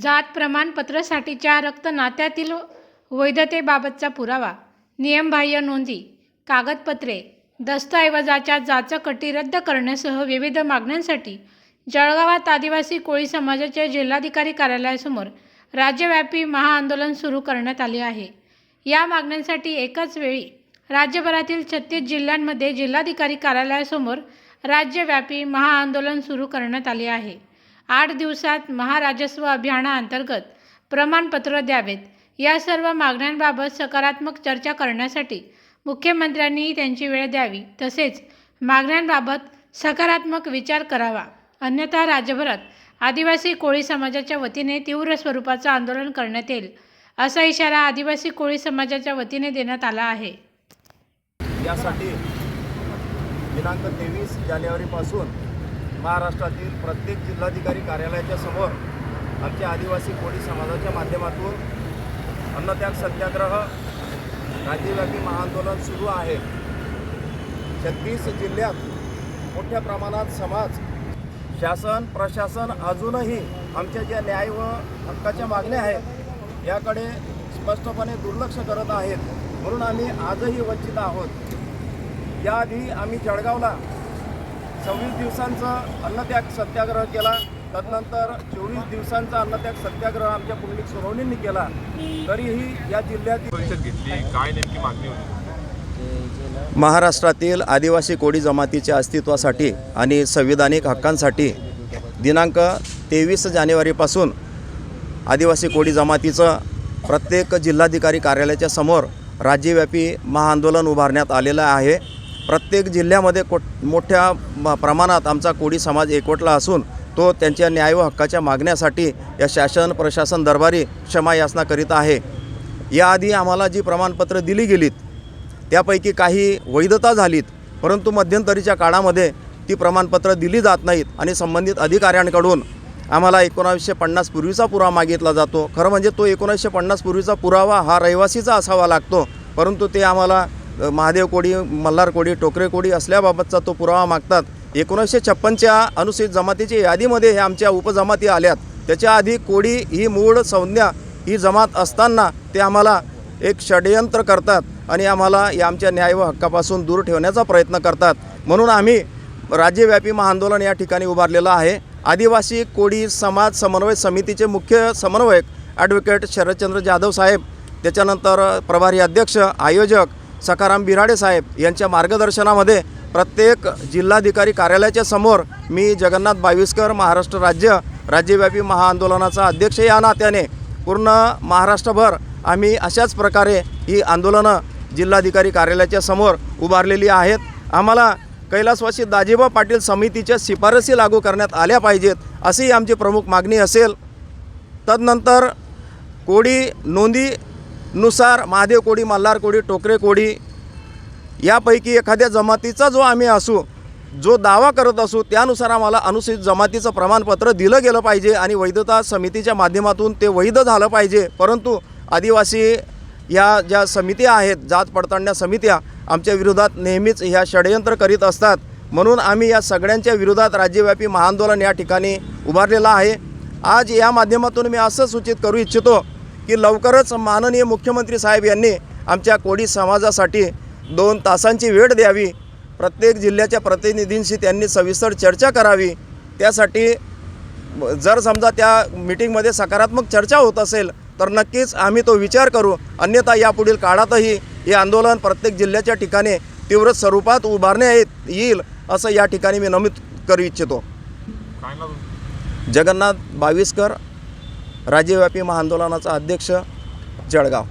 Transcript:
जात प्रमाणपत्रासाठीच्या रक्तनात्यातील वैधतेबाबतचा पुरावा नियमबाह्य नोंदी कागदपत्रे दस्तऐवजाच्या जाचकटी रद्द करण्यासह विविध मागण्यांसाठी जळगावात आदिवासी कोळी समाजाच्या जिल्हाधिकारी कार्यालयासमोर राज्यव्यापी महाआंदोलन सुरू करण्यात आले आहे. या मागण्यांसाठी एकाच वेळी राज्यभरातील छत्तीस जिल्ह्यांमध्ये जिल्हाधिकारी कार्यालयासमोर राज्यव्यापी महाआंदोलन सुरू करण्यात आले आहे. आठ दिवसात महाराजस्व अभियानाअंतर्गत प्रमाणपत्र द्यावेत. या सर्व मागण्यांबाबत सकारात्मक चर्चा करण्यासाठी मुख्यमंत्र्यांनी त्यांची वेळ द्यावी. तसेच मागण्यांबाबत सकारात्मक विचार करावा. अन्यथा राज्यभरात आदिवासी कोळी समाजाच्या वतीने तीव्र स्वरूपाचं आंदोलन करण्यात येईल असा इशारा आदिवासी कोळी समाजाच्या वतीने देण्यात आला आहे. यासाठी दिनांक तेवीस जानेवारीपासून महाराष्ट्रातील प्रत्येक जिल्हाधिकारी कार्यालयाच्या समोर आमच्या आदिवासी कोळी समाजाच्या माध्यमातून अन्नत्याग सत्याग्रह राज्यव्यापी महाआंदोलन सुरू आहे. छत्तीस जिल्ह्यात मोठ्या प्रमाणात समाज शासन प्रशासन अजूनही आमच्या ज्या न्याय व हक्काच्या मागण्या आहेत याकडे स्पष्टपणे दुर्लक्ष करत आहेत म्हणून आम्ही आजही वंचित आहोत. याआधी आम्ही जळगावला सव्वीस दिवसांचं अन्नत्याग सत्याग्रह केला. तदनंतर चोवीस दिवसांचा अन्नत्याग सत्याग्रह आमच्या पुंडलिक सोनवणींनी केला. तरीही या जिल्ह्यातील परिषद घेतली. काय नेमकी मागणी होती? महाराष्ट्रातील आदिवासी कोळी जमातीच्या अस्तित्वासाठी आणि संविधानिक हक्कांसाठी दिनांक तेवीस जानेवारीपासून आदिवासी कोळी जमातीचं प्रत्येक जिल्हाधिकारी कार्यालयाच्या समोर राज्यव्यापी महाआंदोलन उभारण्यात आलेलं आहे. प्रत्येक जिल्ह्यामध्ये को मोठ्या म- प्रमाणात आमचा कोळी समाज एकवटला असून तो त्यांच्या न्याय व हक्काच्या मागण्यासाठी या शासन प्रशासन दरबारी क्षमायाचना करीत आहे. याआधी आम्हाला जी प्रमाणपत्र दिली गेलीत त्यापैकी काही वैधता झालीत परंतु मध्यंतरीच्या काळामध्ये ती प्रमाणपत्र दिली जात नाहीत आणि संबंधित अधिकाऱ्यांकडून आम्हाला एकोणावीसशे पन्नास पूर्वीचा पुरावा मागितला जातो. खरं म्हणजे तो एकोणावीसशे पन्नास पूर्वीचा पुरावा हा रहिवासीचा असावा लागतो परंतु ते आम्हाला महादेव कोडी मल्हार कोडी टोकरे कोडी असल्याबाबतचा तो पुरावा मागतात. एकोणीसशे छप्पनच्या अनुसूचित जमातीच्या यादीमध्ये हे आमच्या उपजमाती आल्यात. त्याच्या आधी कोडी ही मूळ संज्ञा ही जमात असताना ते आम्हाला एक षडयंत्र करतात आणि आम्हाला या आमच्या न्याय व हक्कापासून दूर ठेवण्याचा प्रयत्न करतात. म्हणून आम्ही राज्यव्यापी महाआंदोलन या ठिकाणी उभारलेलं आहे. आदिवासी कोडी समाज समन्वय समितीचे मुख्य समन्वयक ॲडव्होकेट शरदचंद्र जाधव साहेब त्याच्यानंतर प्रभारी अध्यक्ष आयोजक सखाराम बिराडे साहेब यांच्या मार्गदर्शनामध्ये प्रत्येक जिल्हाधिकारी कार्यालयाच्या समोर मी जगन्नाथ बाविस्कर महाराष्ट्र राज्य राज्यव्यापी महाआंदोलनाचा अध्यक्ष या नात्याने पूर्ण महाराष्ट्रभर आम्ही अशाच प्रकारे ही आंदोलनं जिल्हाधिकारी कार्यालयाच्या समोर उभारलेली आहेत. आम्हाला कैलासवासी दाजीबा पाटील समितीच्या शिफारसी लागू करण्यात आल्या पाहिजेत अशी आमची प्रमुख मागणी असेल. तदनंतर कोडी नोंदी नुसार महादेव कोडी मल्हार कोडी टोकरे कोडी यापैकी एखाद्या जमातीचा जो आम्ही असू जो दावा करत असू त्यानुसार आम्हाला अनुसूचित जमातीचं प्रमाणपत्र दिलं गेलं पाहिजे आणि वैधता समितीच्या माध्यमातून ते वैध झालं पाहिजे. परंतु आदिवासी या ज्या समित्या आहेत जात पडताळण्या समित्या आमच्या विरोधात नेहमीच ह्या षडयंत्र करीत असतात. म्हणून आम्ही या सगळ्यांच्या विरोधात राज्यव्यापी महाआंदोलन या ठिकाणी उभारलेलं आहे. आज या माध्यमातून मी असं सूचित करू इच्छितो की लवकरच माननीय मुख्यमंत्री साहेब यांनी आमच्या कोळी समाजासाठी दोन तासांची वेळ द्यावी. प्रत्येक जिल्ह्याच्या प्रतिनिधींशी त्यांनी सविस्तर चर्चा करावी. त्यासाठी जर समजा त्या मिटिंगमध्ये सकारात्मक चर्चा होत असेल तर नक्कीच आम्ही तो विचार करू. अन्यथा यापुढील काळातही हे आंदोलन प्रत्येक जिल्ह्याच्या ठिकाणी तीव्र स्वरूपात उभारण्यात येईल असं या ठिकाणी मी नमूद करू इच्छितो? जगन्नाथ बाविस्कर. राज्यव्यापी महाआंदोलनाचा अध्यक्ष जळगाव.